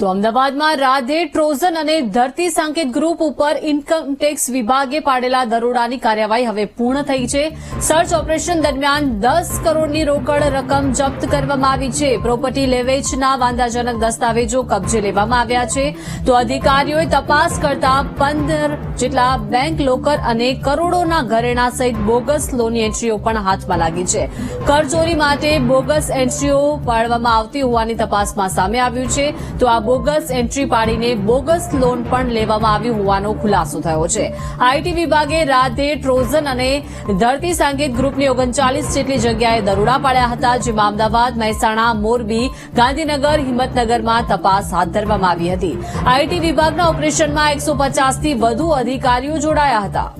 તો અમદાવાદમાં રાધે ટ્રોઝન અને ધરતી સાંકેત ગ્રુપ ઉપર ઇન્કમ ટેક્સ વિભાગે પાડેલા દરોડાની કાર્યવાહી હવે પૂર્ણ થઈ છે. સર્ચ ઓપરેશન દરમિયાન દસ કરોડની રોકડ રકમ જપ્ત કરવામાં આવી છે. પ્રોપર્ટી લેવેચના વાંધાજનક દસ્તાવેજો કબજે લેવામાં આવ્યા છે. તો અધિકારીઓએ તપાસ કરતા પંદર જેટલા બેંક લોકર અને કરોડોના ઘરેણા સહિત બોગસ લોનની એન્ટ્રીઓ પણ હાથમાં લાગી છે. કરચોરી માટે બોગસ એન્ટ્રીઓ પાડવામાં આવતી હોવાની તપાસમાં સામે આવ્યું છે. તો આ બોગસ એન્ટ્રી પાડીને બોગસ લોન પણ લેવામાં આવી હોવાનો ખુલાસો થયો છે. આઈટી વિભાગે રાધે, ટ્રોઝન અને ધરતી સાંગીત ગ્રુપની ઓગણચાલીસ જેટલી જગ્યાએ દરોડા પાડ્યા હતા, જેમાં અમદાવાદ, મહેસાણા, મોરબી, ગાંધીનગર, હિંમતનગરમાં તપાસ હાથ ધરવામાં આવી હતી. આઈટી વિભાગના ઓપરેશનમાં એકસો પચાસથી વધુ અધિકારીઓ જોડાયા હતા.